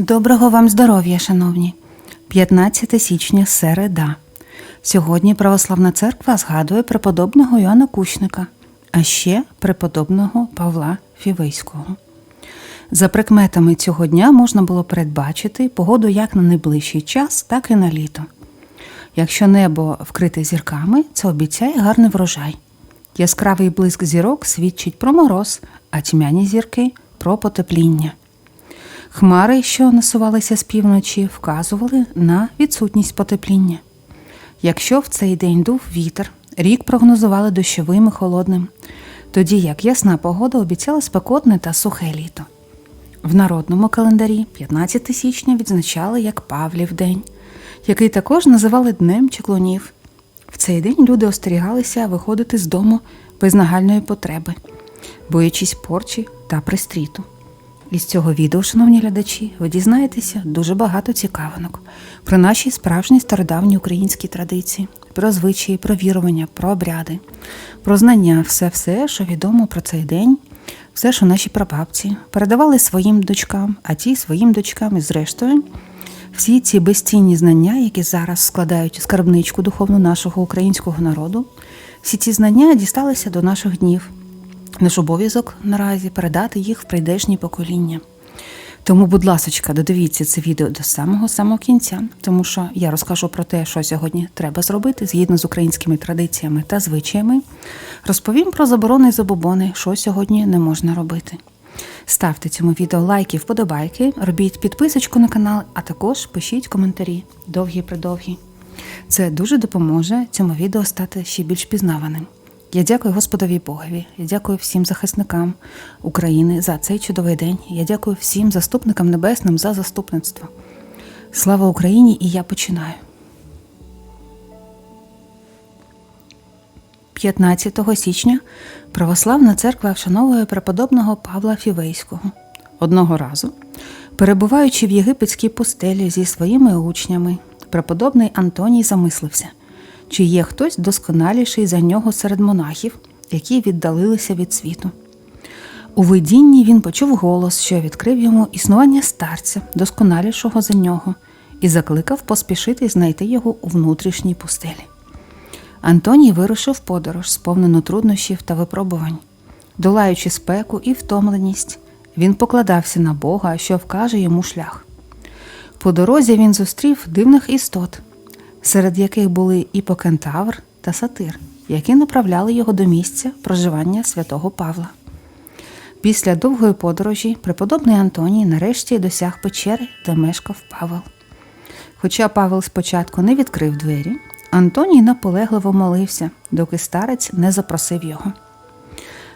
Доброго вам здоров'я, шановні! 15 січня середа. Сьогодні Православна церква згадує преподобного Йоанна Кущника, а ще преподобного Павла Фівейського. За прикметами цього дня можна було передбачити погоду як на найближчий час, так і на літо. Якщо небо вкрите зірками, це обіцяє гарний врожай. Яскравий блиск зірок свідчить про мороз, а тьмяні зірки про потепління. Хмари, що насувалися з півночі, вказували на відсутність потепління. Якщо в цей день дув вітер, рік прогнозували дощовим і холодним, тоді як ясна погода обіцяла спекотне та сухе літо. В народному календарі 15 січня відзначали як Павлів день, який також називали Днем Чеклунів. В цей день люди остерігалися виходити з дому без нагальної потреби, боячись порчі та пристріту. Із цього відео, шановні глядачі, ви дізнаєтеся дуже багато цікавинок про наші справжні стародавні українські традиції, про звичаї, про вірування, про обряди, про знання, все-все, що відомо про цей день, все, що наші прабабці передавали своїм дочкам, а ті своїм дочкам і зрештою. Всі ці безцінні знання, які зараз складають скарбничку духовну нашого українського народу, всі ці знання дісталися до наших днів. Наш обов'язок наразі передати їх в прийдешні покоління. Тому, будь ласочка, додивіться це відео до самого самого кінця, тому що я розкажу про те, що сьогодні треба зробити згідно з українськими традиціями та звичаями. Розповім про заборони і забобони, що сьогодні не можна робити. Ставте цьому відео лайки, вподобайки, робіть підписочку на канал, а також пишіть коментарі довгі-придовгі. Це дуже допоможе цьому відео стати ще більш пізнаваним. Я дякую Господові Богові. Я дякую всім захисникам України за цей чудовий день. Я дякую всім заступникам небесним за заступництво. Слава Україні! І я починаю. 15 січня Православна церква вшановує преподобного Павла Фівейського. Одного разу, перебуваючи в єгипетській пустелі зі своїми учнями, преподобний Антоній замислився, чи є хтось досконаліший за нього серед монахів, які віддалилися від світу. У видінні він почув голос, що відкрив йому існування старця, досконалішого за нього, і закликав поспішити знайти його у внутрішній пустелі. Антоній вирушив подорож, сповнену труднощів та випробувань. Долаючи спеку і втомленість, він покладався на Бога, що вкаже йому шлях. По дорозі він зустрів дивних істот, серед яких були іпокентавр та сатир, які направляли його до місця проживання святого Павла. Після довгої подорожі преподобний Антоній нарешті досяг печери, де мешкав Павел. Хоча Павел спочатку не відкрив двері, Антоній наполегливо молився, доки старець не запросив його.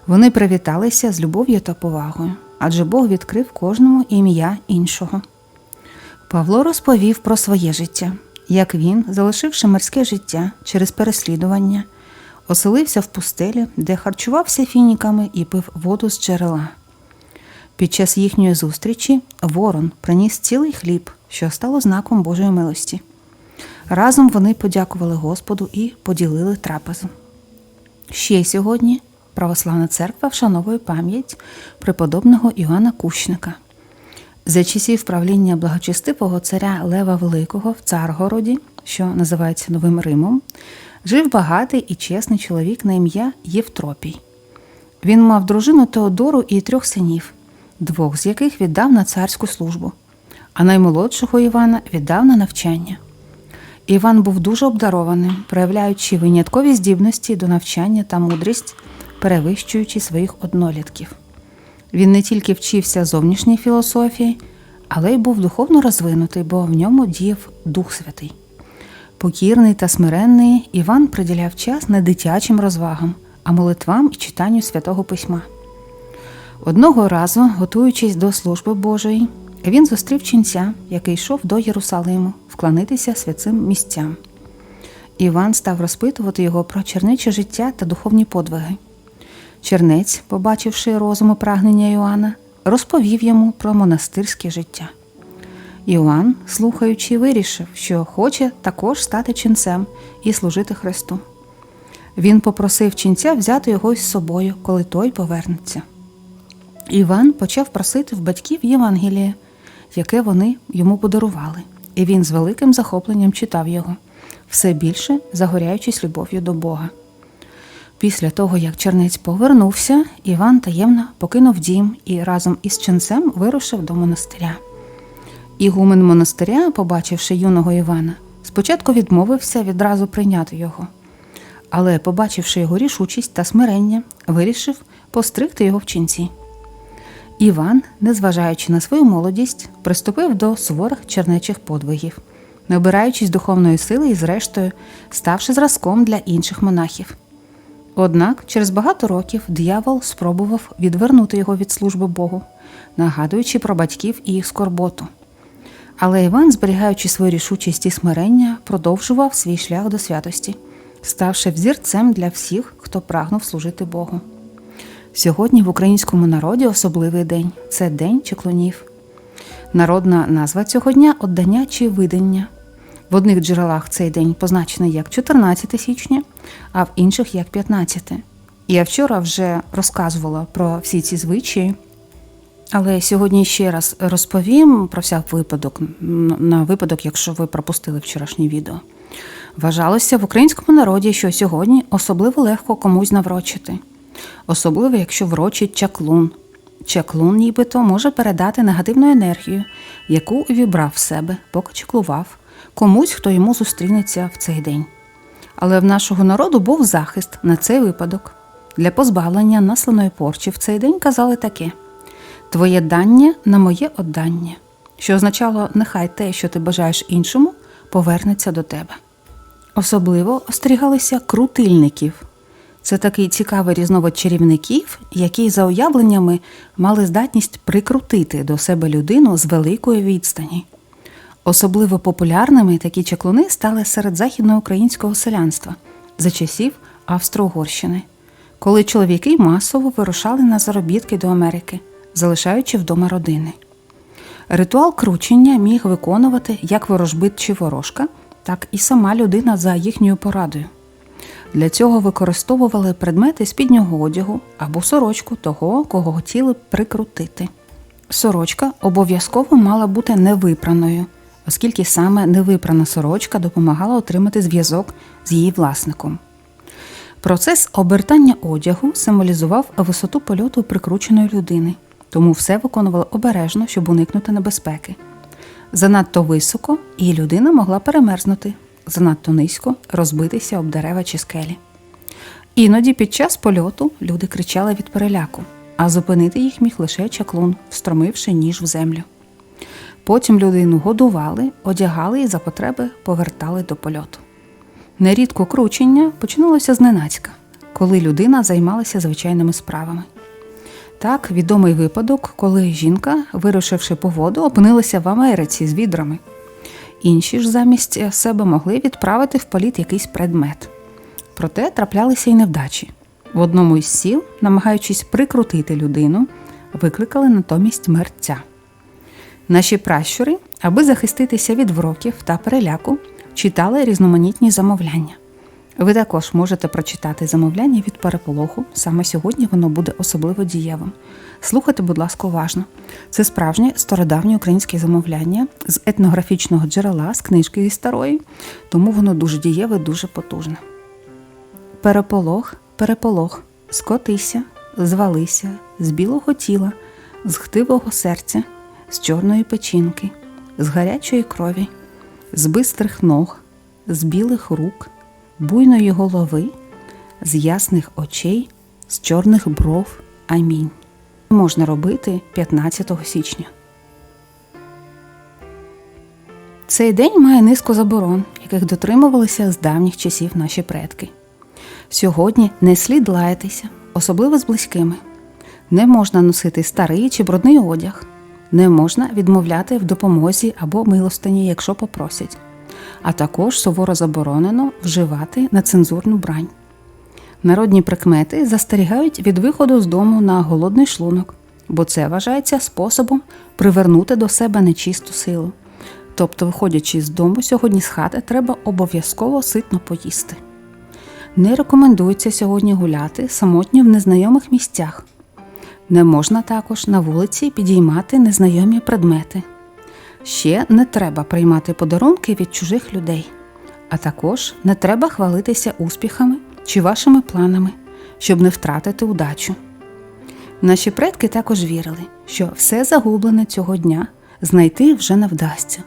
Вони привіталися з любов'ю та повагою, адже Бог відкрив кожному ім'я іншого. Павло розповів про своє життя, як він, залишивши мирське життя через переслідування, оселився в пустелі, де харчувався фініками і пив воду з джерела. Під час їхньої зустрічі ворон приніс цілий хліб, що стало знаком Божої милості. Разом вони подякували Господу і поділили трапезу. Ще сьогодні Православна церква вшановує пам'ять преподобного Іоанна Кущника. За часів правління благочестивого царя Лева Великого в Царгороді, що називається Новим Римом, жив багатий і чесний чоловік на ім'я Євтропій. Він мав дружину Теодору і трьох синів, двох з яких віддав на царську службу, а наймолодшого Івана віддав на навчання. Іван був дуже обдарованим, проявляючи виняткові здібності до навчання та мудрість, перевищуючи своїх однолітків. Він не тільки вчився зовнішній філософії, але й був духовно розвинутий, бо в ньому діяв Дух Святий. Покірний та смиренний, Іван приділяв час не дитячим розвагам, а молитвам і читанню святого письма. Одного разу, готуючись до служби Божої, він зустрів ченця, який йшов до Єрусалиму вклонитися святим місцям. Іван став розпитувати його про чернече життя та духовні подвиги. Чернець, побачивши розум і прагнення Іоанна, розповів йому про монастирське життя. Іоанн, слухаючи, вирішив, що хоче також стати ченцем і служити Христу. Він попросив ченця взяти його із собою, коли той повернеться. Іван почав просити в батьків Євангелія, яке вони йому подарували, і він з великим захопленням читав його, все більше загоряючись любов'ю до Бога. Після того, як чернець повернувся, Іван таємно покинув дім і разом із ченцем вирушив до монастиря. Ігумен монастиря, побачивши юного Івана, спочатку відмовився відразу прийняти його, але, побачивши його рішучість та смирення, вирішив постригти його в ченці. Іван, незважаючи на свою молодість, приступив до суворих чернечих подвигів, набираючись духовної сили і, зрештою, ставши зразком для інших монахів. Однак через багато років диявол спробував відвернути його від служби Богу, нагадуючи про батьків і їх скорботу. Але Іван, зберігаючи свою рішучість і смирення, продовжував свій шлях до святості, ставши взірцем для всіх, хто прагнув служити Богу. Сьогодні в українському народі особливий день це День чеклунів. Народна назва цього дня оддання чи видання. В одних джерелах цей день позначений як 14 січня, а в інших як 15. Я вчора вже розказувала про всі ці звичаї, але сьогодні ще раз розповім про всяк випадок, на випадок, якщо ви пропустили вчорашнє відео. Вважалося в українському народі, що сьогодні особливо легко комусь наврочити, особливо якщо врочить чаклун. Чаклун, нібито, може передати негативну енергію, яку увібрав в себе, поки чаклував, комусь, хто йому зустрінеться в цей день. Але в нашого народу був захист на цей випадок. Для позбавлення насланої порчі в цей день казали таке: Твоє дання на моє оддання, що означало, нехай те, що ти бажаєш іншому, повернеться до тебе. Особливо остерігалися крутильників. Це такий цікавий різновид чарівників, які за уявленнями мали здатність прикрутити до себе людину з великої відстані. Особливо популярними такі чаклуни стали серед західноукраїнського селянства за часів Австро-Угорщини, коли чоловіки масово вирушали на заробітки до Америки, залишаючи вдома родини. Ритуал кручення міг виконувати як ворожбит чи ворожка, так і сама людина за їхньою порадою. Для цього використовували предмети спіднього одягу або сорочку того, кого хотіли прикрутити. Сорочка обов'язково мала бути невипраною, оскільки саме невипрана сорочка допомагала отримати зв'язок з її власником. Процес обертання одягу символізував висоту польоту прикрученої людини, тому все виконували обережно, щоб уникнути небезпеки. Занадто високо, і людина могла перемерзнути, занадто низько розбитися об дерева чи скелі. Іноді під час польоту люди кричали від переляку, а зупинити їх міг лише чаклун, встромивши ніж в землю. Потім людину годували, одягали і за потреби повертали до польоту. Нерідко кручення починалося зненацька, коли людина займалася звичайними справами. Так, відомий випадок, коли жінка, вирушивши по воду, опинилася в Америці з відрами. Інші ж замість себе могли відправити в політ якийсь предмет. Проте траплялися й невдачі. В одному із сіл, намагаючись прикрутити людину, викликали натомість мерця. Наші пращури, аби захиститися від вроків та переляку, читали різноманітні замовляння. Ви також можете прочитати замовляння від переполоху. Саме сьогодні воно буде особливо дієвим. Слухайте, будь ласка, уважно. Це справжнє стародавнє українське замовляння з етнографічного джерела, з книжки зі старої, тому воно дуже дієве, дуже потужне. Переполох, переполох, скотися, звалися з білого тіла, з хтивого серця, з чорної печінки, з гарячої крові, з бистрих ног, з білих рук буйної голови, з ясних очей, з чорних бров. Амінь. Можна робити 15 січня. Цей день має низку заборон, яких дотримувалися з давніх часів наші предки. Сьогодні не слід лаятися, особливо з близькими. Не можна носити старий чи брудний одяг, не можна відмовляти в допомозі або милостині, якщо попросять а також суворо заборонено вживати нецензурну брань. Народні прикмети застерігають від виходу з дому на голодний шлунок, бо це вважається способом привернути до себе нечисту силу. Тобто, виходячи з дому сьогодні з хати, треба обов'язково ситно поїсти. Не рекомендується сьогодні гуляти самотньо в незнайомих місцях. Не можна також на вулиці підіймати незнайомі предмети. Ще не треба приймати подарунки від чужих людей, а також не треба хвалитися успіхами чи вашими планами, щоб не втратити удачу. Наші предки також вірили, що все загублене цього дня знайти вже не вдасться.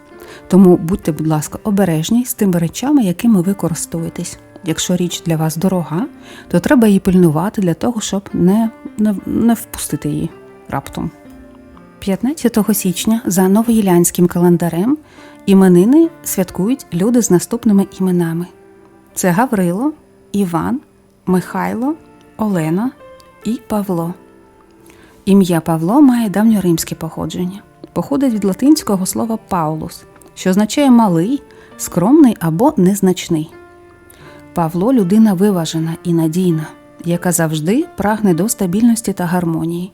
Тому будьте, будь ласка, обережні з тими речами, якими ви користуєтесь. Якщо річ для вас дорога, то треба її пильнувати для того, щоб не, не, впустити її раптом. 15 січня за новоїлянським календарем іменини святкують люди з наступними іменами: це Гаврило, Іван, Михайло, Олена і Павло. Ім'я Павло має давньоримське походження. Походить від латинського слова Паулус, що означає малий, скромний або незначний. Павло людина виважена і надійна, яка завжди прагне до стабільності та гармонії.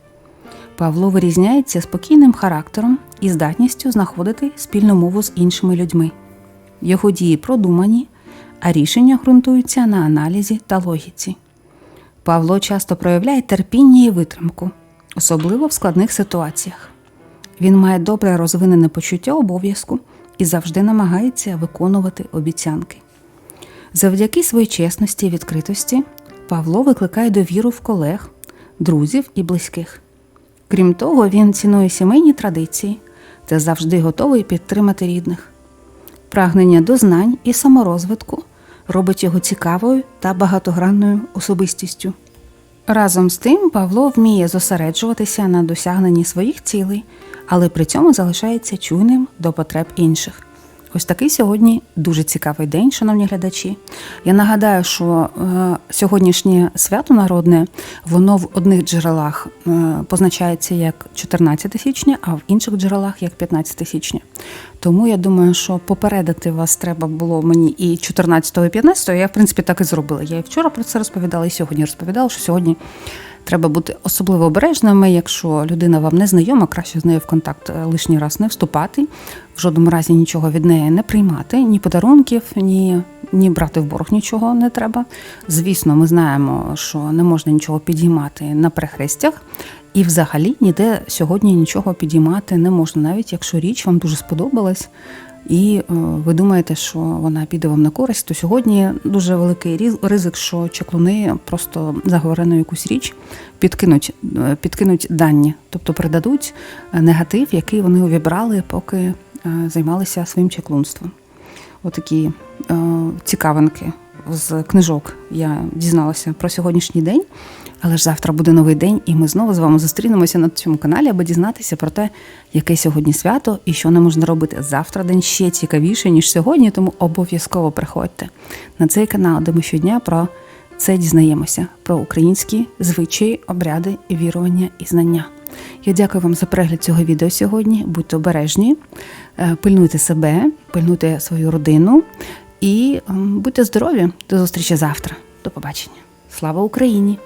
Павло вирізняється спокійним характером і здатністю знаходити спільну мову з іншими людьми. Його дії продумані, а рішення ґрунтуються на аналізі та логіці. Павло часто проявляє терпіння і витримку, особливо в складних ситуаціях. Він має добре розвинене почуття обов'язку і завжди намагається виконувати обіцянки. Завдяки своїй чесності і відкритості Павло викликає довіру в колег, друзів і близьких. Крім того, він цінує сімейні традиції та завжди готовий підтримати рідних. Прагнення до знань і саморозвитку робить його цікавою та багатогранною особистістю. Разом з тим Павло вміє зосереджуватися на досягненні своїх цілей, але при цьому залишається чуйним до потреб інших. Ось такий сьогодні дуже цікавий день, шановні глядачі. Я нагадаю, що е, сьогоднішнє свято народне, воно в одних джерелах е, позначається як 14 січня, а в інших джерелах як 15 січня. Тому я думаю, що попередити вас треба було мені і 14 і 15 Я, в принципі, так і зробила. Я і вчора про це розповідала, і сьогодні розповідала, що сьогодні. Треба бути особливо обережними, якщо людина вам не знайома, краще з нею в контакт е, лишній раз не вступати, в жодному разі нічого від неї не приймати, ні подарунків, ні, ні брати в борг нічого не треба. Звісно, ми знаємо, що не можна нічого підіймати на перехрестях, і взагалі ніде сьогодні нічого підіймати не можна, навіть якщо річ вам дуже сподобалась. І е, ви думаєте, що вона піде вам на користь, то сьогодні дуже великий ризик, що чаклуни просто заговорену якусь річ підкинуть, е, підкинуть дані, тобто передадуть е, негатив, який вони увібрали, поки займалися своїм чаклунством. Отакі цікавинки з книжок я дізналася про сьогоднішній день. Але ж завтра буде новий день, і ми знову з вами зустрінемося на цьому каналі, аби дізнатися про те, яке сьогодні свято і що не можна робити. Завтра день ще цікавіше, ніж сьогодні, тому обов'язково приходьте на цей канал, де ми щодня про це дізнаємося: про українські звичаї, обряди, вірування і знання. Я дякую вам за перегляд цього відео сьогодні. Будьте обережні, е, пильнуйте себе, пильнуйте свою родину і ем, будьте здорові. До зустрічі завтра. До побачення. Слава Україні!